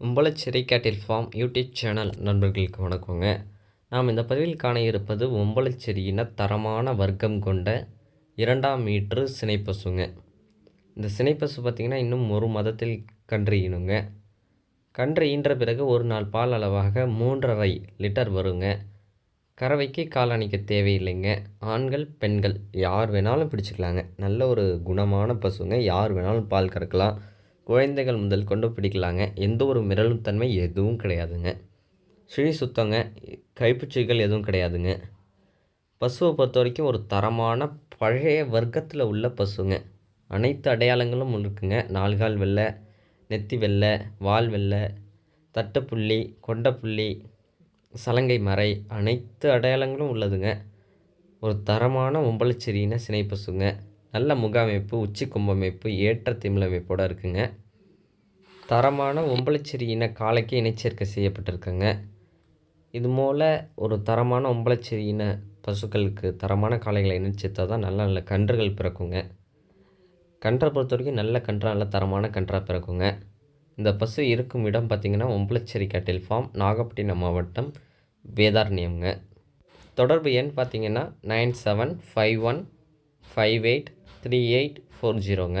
ஒம்பளச்சிறை கேட்டில் form YouTube channel நண்பர்களுக்கு வணக்கங்க. நாம் இந்த பதிவில் காண இருப்பது ஒம்பளச்செடியின தரமான வர்க்கம் கொண்ட இரண்டாம் மீட்ரு சினைப்பசுங்க. இந்த சினைப்பசு பார்த்திங்கன்னா இன்னும் ஒரு மதத்தில் கன்று ஈனுங்க. கன்று ஈன்ற பிறகு ஒரு நாள் பால் அளவாக மூன்றரை லிட்டர் வருங்க. கறவைக்கு காலணிக்க தேவையில்லைங்க. ஆண்கள் பெண்கள் யார் வேணாலும் பிடிச்சிக்கலாங்க. நல்ல ஒரு குணமான பசுங்க. யார் வேணாலும் பால் கறக்கலாம். குழந்தைகள் முதல் கொண்டு பிடிக்கலாங்க எந்த ஒரு மிரளும் தன்மை எதுவும் கிடையாதுங்க. சுழி சுத்தங்க கைப்பூச்சிகள் எதுவும் கிடையாதுங்க. பசுவை பொறுத்த வரைக்கும் ஒரு தரமான பழைய வர்க்கத்தில் உள்ள பசுங்க. அனைத்து அடையாளங்களும் இருக்குங்க. நால்கால் வெள்ளை நெத்தி வெள்ளை வால் வெள்ளை தட்டுப்புள்ளி கொண்டப்புள்ளி சலங்கை மறை அனைத்து அடையாளங்களும் உள்ளதுங்க. ஒரு தரமான ஒம்பளச்செரியின சினை பசுங்க நல்ல முகாமைப்பு உச்சி கும்பமைப்பு ஏற்ற திமிழமைப்போடு இருக்குங்க. தரமான ஒம்பளச்சேரி இன காளைக்கு இனச்சேர்க்கை செய்யப்பட்டிருக்குங்க. இது போல் ஒரு தரமான ஒம்பளச்செரியின பசுக்களுக்கு தரமான காளைகளை இணைச்சேர்த்தா தான் நல்ல நல்ல கன்றுகள் பிறக்குங்க. கன்றை பொறுத்த வரைக்கும் நல்ல கன்றாக நல்ல தரமான கன்றாக பிறக்குங்க. இந்த பசு இருக்கும் இடம் பார்த்திங்கன்னா ஒம்பளச்சேரி கேட்டில் ஃபார்ம் நாகப்பட்டினம் மாவட்டம் வேதாரண்யம்ங்க. தொடர்பு எண் பார்த்திங்கன்னா nine seven five one five eight three eight four ஜீரோங்க.